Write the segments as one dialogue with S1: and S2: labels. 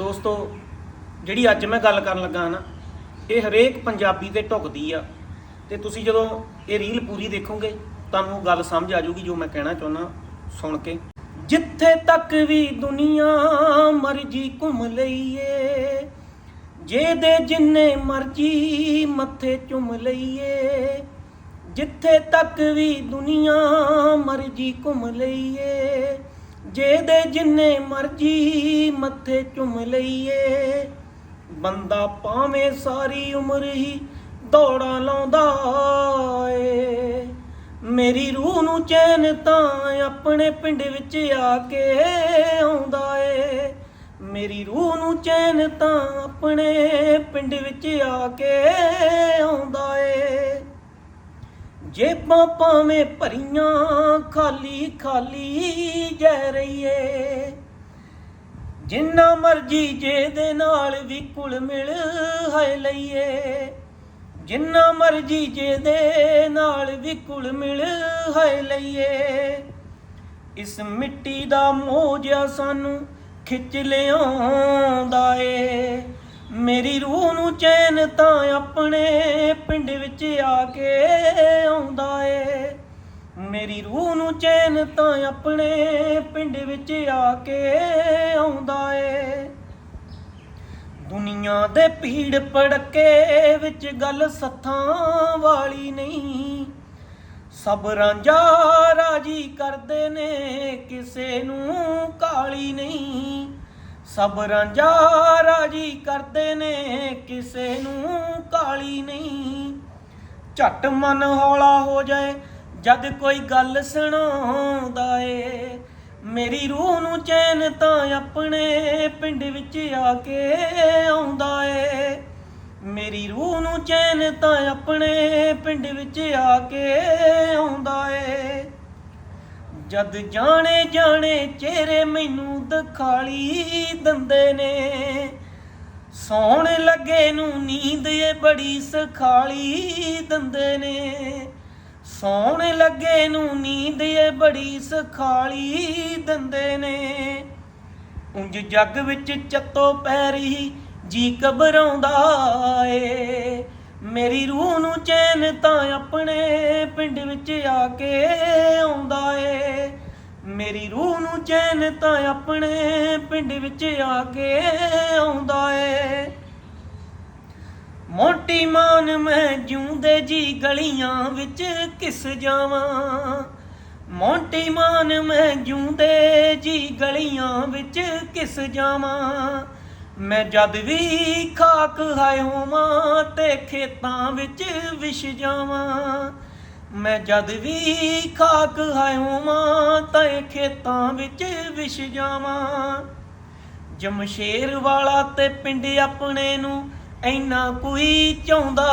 S1: ਦੋਸਤੋ, ਜਿਹੜੀ ਅੱਜ ਮੈਂ ਗੱਲ ਕਰਨ ਲੱਗਾ ਨਾ, ਇਹ ਹਰੇਕ ਪੰਜਾਬੀ ਤੇ ਢੁਕਦੀ ਆ। ਤੇ ਤੁਸੀਂ ਜਦੋਂ ਇਹ ਰੀਲ ਪੂਰੀ ਦੇਖੋਗੇ, ਤੁਹਾਨੂੰ ਉਹ ਗੱਲ ਸਮਝ ਆ ਜਾਊਗੀ ਜੋ ਮੈਂ ਕਹਿਣਾ ਚਾਹੁੰਦਾ ਸੁਣ ਕੇ। ਜਿੱਥੇ ਤੱਕ ਵੀ ਦੁਨੀਆ ਮਰਜ਼ੀ ਘੁੰਮ ਲਈਏ ਜੇ ਦੇ ਜਿੰਨੇ ਮਰਜ਼ੀ ਮੱਥੇ ਚੁੰਮ ਲਈਏ, ਜਿੱਥੇ ਤੱਕ ਵੀ ਦੁਨੀਆ ਮਰਜ਼ੀ ਘੁੰਮ ਲਈਏ ਜੇ ਦੇ ਜਿੰਨੇ ਮਰਜ਼ੀ ਮੱਥੇ ਚੁੰਮ ਲਈਏ। ਬੰਦਾ ਪਾਵੇਂ ਸਾਰੀ ਉਮਰ ਹੀ ਦੌੜਾਂ ਲਾਉਂਦਾ ਏ। ਮੇਰੀ ਰੂਹ ਨੂੰ ਚੈਨ ਤਾਂ ਆਪਣੇ ਪਿੰਡ ਵਿੱਚ ਆ ਕੇ ਆਉਂਦਾ ਏ। ਮੇਰੀ ਰੂਹ ਨੂੰ ਚੈਨ ਤਾਂ ਆਪਣੇ ਪਿੰਡ ਵਿੱਚ ਆ ਕੇ ਜੇਬਾਂ ਭਾਵੇਂ ਭਰੀਆਂ, ਖਾਲੀ ਖਾਲੀ ਜੈ ਰਹੀਏ। ਜਿੰਨਾ ਮਰਜ਼ੀ ਜੇ ਦੇ ਨਾਲ ਵੀ ਕੁਲ ਮਿਲ ਹੈ ਲਈਏ। ਜਿੰਨਾ ਮਰਜ਼ੀ ਜੇ ਦੇ ਨਾਲ ਵੀ ਕੁਲ ਮਿਲ ਹੈ ਲਈਏ। ਇਸ ਮਿੱਟੀ ਦਾ ਮੋਹ ਮੋਜਾ ਸਾਨੂੰ ਖਿੱਚ ਲਿਆਉਂਦਾ ਏ। ਮੇਰੀ ਰੂਹ ਨੂੰ ਚੈਨ ਤਾਂ ਆਪਣੇ ਪਿੰਡ ਵਿੱਚ ਆ ਕੇ ਮੇਰੀ ਰੂਹ ਨੂੰ ਚੈਨ ਤਾਂ ਆਪਣੇ ਪਿੰਡ ਵਿੱਚ ਆ ਕੇ ਆਉਂਦਾ ਏ। ਦੁਨੀਆ ਦੇ ਭੀੜ ਪੜਕੇ ਵਿੱਚ ਗੱਲ ਸੱਥਾਂ ਵਾਲੀ ਨਹੀਂ। ਸਭ ਰਾਂਝਾ ਰਾਜੀ ਕਰਦੇ ਨੇ, ਕਿਸੇ ਨੂੰ ਕਾਲੀ ਨਹੀਂ। ਸਭ ਰਾਂਝਾ ਰਾਜੀ ਕਰਦੇ ਨੇ, ਕਿਸੇ ਨੂੰ ਕਾਲੀ ਨਹੀਂ। ਝੱਟ ਮਨ ਹੌਲਾ ਹੋ ਜਾਏ ਜਦ ਕੋਈ ਗੱਲ ਸੁਣਾਉਂਦਾ ਏ, ਮੇਰੀ ਰੂਹ ਨੂੰ ਚੈਨ ਤਾਂ ਆਪਣੇ ਪਿੰਡ ਵਿੱਚ ਆ ਕੇ ਆਉਂਦਾ ਏ। ਮੇਰੀ ਰੂਹ ਨੂੰ ਚੈਨ ਤਾਂ ਆਪਣੇ ਪਿੰਡ ਵਿੱਚ ਆ ਕੇ ਆਉਂਦਾ ਏ। ਜਦ ਜਾਣੇ ਜਾਣੇ ਚਿਹਰੇ ਮੈਨੂੰ ਦਿਖਾਲੀ ਦਿੰਦੇ ਨੇ, ਸੌਣ ਲੱਗੇ ਨੂੰ ਨੀਂਦ ਏ ਬੜੀ ਸਖਾਲੀ ਦਿੰਦੇ ਨੇ। ਸੌਣ ਲੱਗੇ ਨੂੰ ਨੀਂਦ ਏ ਬੜੀ ਸਖਾਲੀ ਦਿੰਦੇ ਨੇ। ਉਂਝ ਜੱਗ ਵਿੱਚ ਚੱਤੋ ਪੈਰੀ ਜੀ ਘਬਰਾਉਂਦਾ ਏ। ਮੇਰੀ ਰੂਹ ਨੂੰ ਚੈਨ ਤਾਂ ਆਪਣੇ ਪਿੰਡ ਵਿੱਚ ਆ ਕੇ ਆਉਂਦਾ ਏ। ਮੇਰੀ ਰੂਹ ਨੂੰ ਚੈਨ ਤਾਂ ਆਪਣੇ ਪਿੰਡ ਵਿੱਚ ਆ ਕੇ ਆਉਂਦਾ ਏ। ਮੋਟੀ ਮਾਨ ਮੈਂ ਜਿਉਂਦੇ ਜੀ ਗਲੀਆਂ ਵਿੱਚ ਕਿਸ ਜਾਵਾਂ। ਮੋਟੀ ਮਾਨ ਮੈਂ ਜਿਉਂਦੇ ਜੀ ਗਲੀਆਂ ਵਿੱਚ ਕਿਸ ਜਾਵਾਂ। ਮੈਂ ਜਦ ਵੀ ਖਾਕ ਹਾਇ ਹੋਵਾਂ ਤੇ ਖੇਤਾਂ ਵਿੱਚ ਵਿਛ ਜਾਵਾਂ। ਮੈਂ ਜਦ ਵੀ ਖਾਕ ਹਾਇ ਹੋਵਾਂ ਤੇ ਖੇਤਾਂ ਵਿੱਚ ਵਿਛ ਜਾਵਾਂ। ਜਮਸ਼ੇਰ ਵਾਲਾ ਤੇ ਪਿੰਡ ਆਪਣੇ ਨੂੰ ਐਨਾ ਕੋਈ ਚਾਹੁੰਦਾ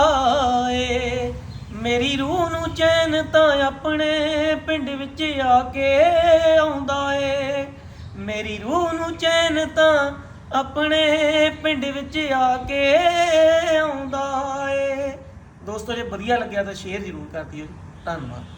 S1: ਏ। ਮੇਰੀ ਰੂਹ ਨੂੰ ਚੈਨ ਤਾਂ ਆਪਣੇ ਪਿੰਡ ਵਿੱਚ ਆ ਕੇ ਆਉਂਦਾ ਏ। ਮੇਰੀ ਰੂਹ ਨੂੰ ਚੈਨ ਤਾਂ ਆਪਣੇ ਪਿੰਡ ਵਿੱਚ ਆ ਕੇ ਆਉਂਦਾ ਏ। ਦੋਸਤੋ, ਜੇ ਵਧੀਆ ਲੱਗਿਆ ਤਾਂ ਸ਼ੇਅਰ ਜ਼ਰੂਰ ਕਰ ਦਿਓ ਧੰਨਵਾਦ।